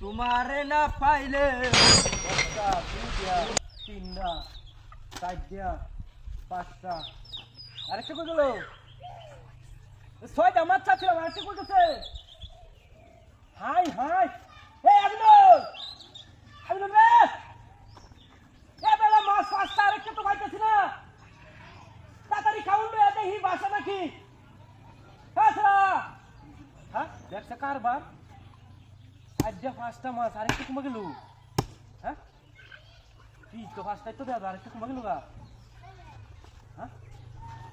তোমারে না পাইলে তিনটা, চারটা, পাঁচটা। আরেকটা কই গেল ছয়টা মাছ চাচ্ছিলাম আরেকটা করতেছে হাই হাই। এই আবিনুল আবিনুল রে! এ বেলা মাছ পাঁচটা, আরেকটা তো পাইতেছি না। তাড়াতাড়ি খাউন রে নাকি। হ্যাঁ হ্যাঁ দেখছে কারবার আজকে পাঁচটা মাছ, আরেকটু কমে গেল? হ্যাঁ? কি তো পাঁচটাই তো দেওয়া আরেকটু কমে গেল গা? হ্যাঁ?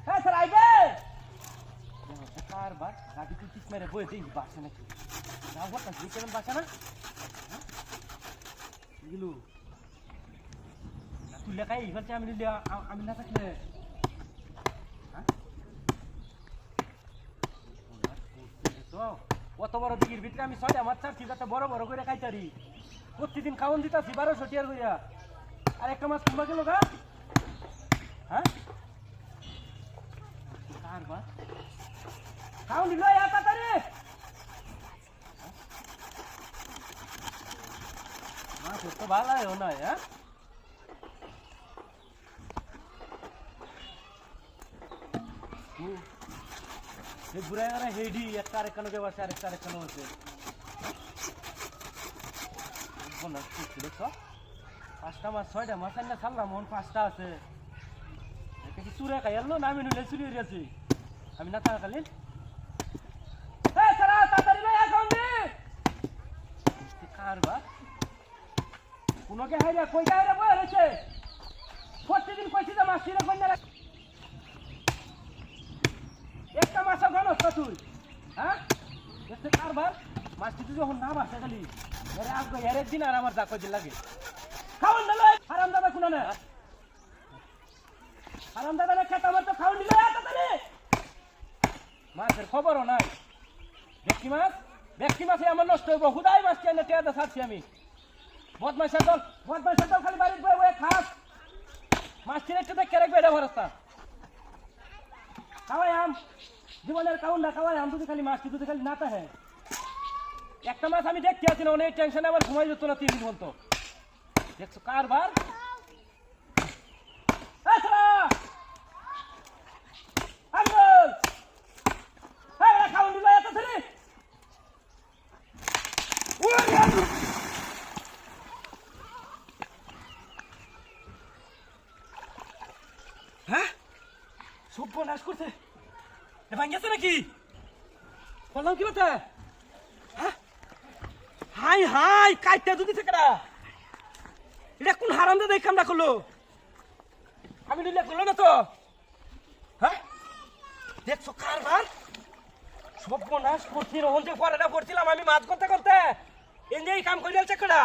হ্যাঁ স্যার, আইবে! কারবার গাড়ি তুই ঠিক মেরে বয়ে দিই, বাসা নাকি। যাও বলতাম তুই কেমন বাসা, না? হ্যাঁ? গেলু। তুই লেখাই আমি আমি না হ্যাঁ? তো কত বড় দিঘির ভিতরে আমি ছয়টা মাছ চাচ্ছি যাতে বড় বড় করে খাইতারি প্রতিদিন খাওয়ান দিতাছি, বারোশো টিয়ার করিয়া আর একটা মাছ কিনবা গেল গা? হ্যাঁ? ভালো না হ্যাঁ? ঘুরে হেডি একটা আরেকখানো কেউ আছে আরেকটা আরেকখানো আছে পাঁচটা মাছ ছয়টা মাছ এনে ছাড়লাম মন পাঁচটা আছে। চুরে খাই এলো না আমি নিলে চুরি গেছি? আমি না থাকাকালীন কারবার? কোনোকে হাইরা কই হাইরা বয়ে রয়েছে? প্রতিদিন কইছি যে মাছ চিরে কন্যা তুই? হ্যাঁ? দেখতে কারবার মাছটি তুই যখন না বাসে খালি এরে আসবে এর একদিন আর আমার জাকো লাগে। খাওয়ান দিল হারাম দাদা শুনে না হারাম দাদা না খেতে আমার তো খাওয়ান দিল মাছের খবরও নাই। ব্যক্তি মাছ? ব্যক্তি মাছে আমার নষ্ট হইব। হুদাই মাছ কেন টেয়াদা ছাড়ছি আমি। বদমাইশের দল বদমাইশের দল খালি বাড়ির বয়ে বয়ে খাস। মাছ একটু দেখে রাখবে এটা ভরসা খাওয়াই আম। জীবনের কাউন না খাওয়াই আম দুধে খালি মাছ দুধে খালি নাতা হ্যাঁ। একটা মাছ আমি দেখতে আছি না, অনেক টেনশনে আমার ঘুমাই যেত না তিন পর্যন্ত। দেখছ কারবার! হ্যাঁ? সর্বনাশ করছে। এ ভাঙ্গেছে নাকি? বললাম কি বলতে হ্যাঁ? হাই হাই কাইটা দুদি থেকে না। এটা কোন হারামদা দেখে আমরা করল? আমি নিলে করল না তো? হ্যাঁ? দেখছ কারবার সর্বনাশ করছি রহন যে পড়াটা করছিলাম আমি মাছ করতে করতে। এনজয় কাম করে চেক করা